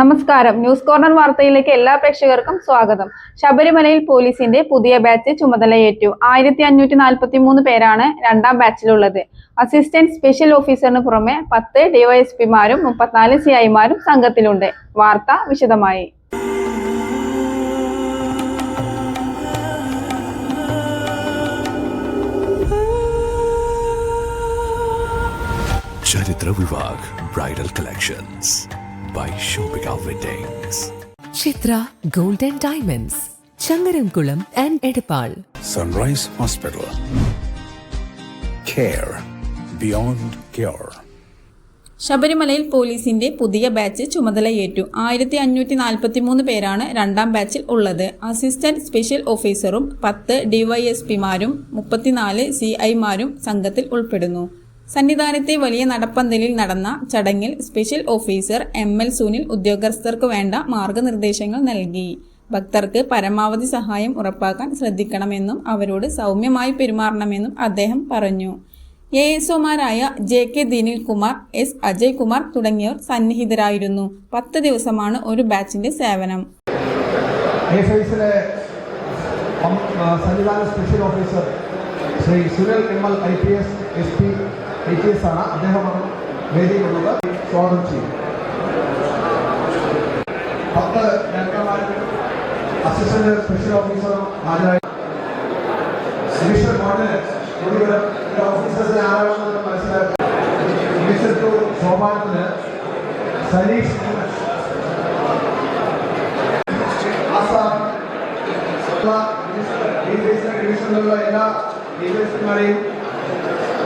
നമസ്കാരം. News corner വാർത്തയിലേക്ക് എല്ലാ പ്രേക്ഷകർക്കും സ്വാഗതം. ശബരിമലയിൽ പോലീസിന്റെ പുതിയ ബാച്ച് ചുമതലയേറ്റു. ആയിരത്തി അഞ്ഞൂറ്റി നാൽപ്പത്തി മൂന്ന് പേരാണ് രണ്ടാം ബാച്ചിലുള്ളത്. അസിസ്റ്റന്റ് സ്പെഷ്യൽ ഓഫീസറിന് പുറമെ പത്ത് ഡിവൈഎസ്പിമാരും മുപ്പത്തിനാല് സി ഐമാരും സംഘത്തിലുണ്ട്. വാർത്ത വിശദമായി. ചരിത്ര വിഭാഗ് bridal collections. By Shoppika Weddings. Chithra Golden Diamonds, diamonds Changaramkulam and Edappal sunrise hospital care beyond care ശബരിമലയിൽ പോലീസിന്റെ പുതിയ ബാച്ച് ചുമതലയേറ്റു. ആയിരത്തി അഞ്ഞൂറ്റി നാൽപ്പത്തി മൂന്ന് പേരാണ് രണ്ടാം ബാച്ചിൽ ഉള്ളത്. അസിസ്റ്റന്റ് സ്പെഷ്യൽ ഓഫീസറും പത്ത് ഡിവൈഎസ്പിമാരും മുപ്പത്തിനാല് സി ഐമാരും സംഘത്തിൽ ഉൾപ്പെടുന്നു. സന്നിധാനത്തെ വലിയ നടപ്പന്തലിൽ നടന്ന ചടങ്ങിൽ special officer M L Sunil ഉദ്യോഗസ്ഥർക്ക് വേണ്ട മാർഗനിർദ്ദേശങ്ങൾ നൽകി. ഭക്തർക്ക് പരമാവധി സഹായം ഉറപ്പാക്കാൻ ശ്രദ്ധിക്കണമെന്നും അവരോട് സൗമ്യമായി പെരുമാറണമെന്നും അദ്ദേഹം പറഞ്ഞു. A S ഒമാരായ J K Dinil Kumar S Ajay Kumar തുടങ്ങിയവർ സന്നിഹിതരായിരുന്നു. പത്ത് ദിവസമാണ് ഒരു ബാച്ചിന്റെ സേവനം. സന്നിധാന special officer Shri Sunil M L I P S S P I P S ആണ് അദ്ദേഹമാണ് വേദിയിലുള്ളത് സ്വാഗതം ചെയ്യും പത്ത് ഡയറക്ടർമാരും അസിസ്റ്റന്റ് സ്പെഷ്യൽ ഓഫീസറും ഹാജരായി ഡിവിഷൻ മോഡല് മുഴുവൻ ഓഫീസേഴ്സിനെ ആരാണെന്ന് മനസ്സിലാക്കി ഡിവിഷൻ ടു സോപാനത്തിന് സനീഷ് ആസാം ഈ ഡിവിഷൻ ഡിവിഷനിലുള്ള എല്ലാ ഡിവിഷന്മാരെയും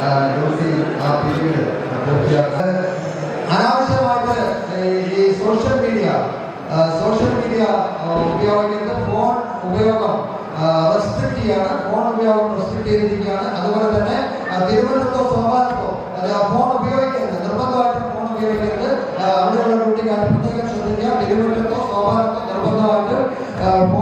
നിങ്ങളുടെ ആഹ്, ഡ്യൂട്ടി ആ പീരീഡ് പൂർത്തിയാക്കാൻ അനാവശ്യമായിട്ട് ഈ- ഈ സോഷ്യൽ മീഡിയ സോഷ്യൽ മീഡിയ ഉപയോഗിക്കുന്ന ഫോൺ ഉപയോഗം റെസ്ട്രിക്ട് ചെയ്യാണ് ഫോൺ ഉപയോഗം റെസ്ട്രിക്ട് ചെയ്തിരിക്കുകയാണ് അതുപോലെ തന്നെ ആ, തിരുവനന്തപുരത്തോ സോപാനത്തോ അത് ആ ഫോൺ ഉപയോഗിക്കരുത് നിർബന്ധമായിട്ടും ഫോൺ ഉപയോഗിക്കരുത് ആ, അവിടെയുള്ള കുട്ടിക്കാർ പ്രത്യേകം ശ്രദ്ധിക്കുക തിരുവനന്തപുരത്തോ സോപാനത്തോ നിർബന്ധമായിട്ട് ആ, ഫോൺ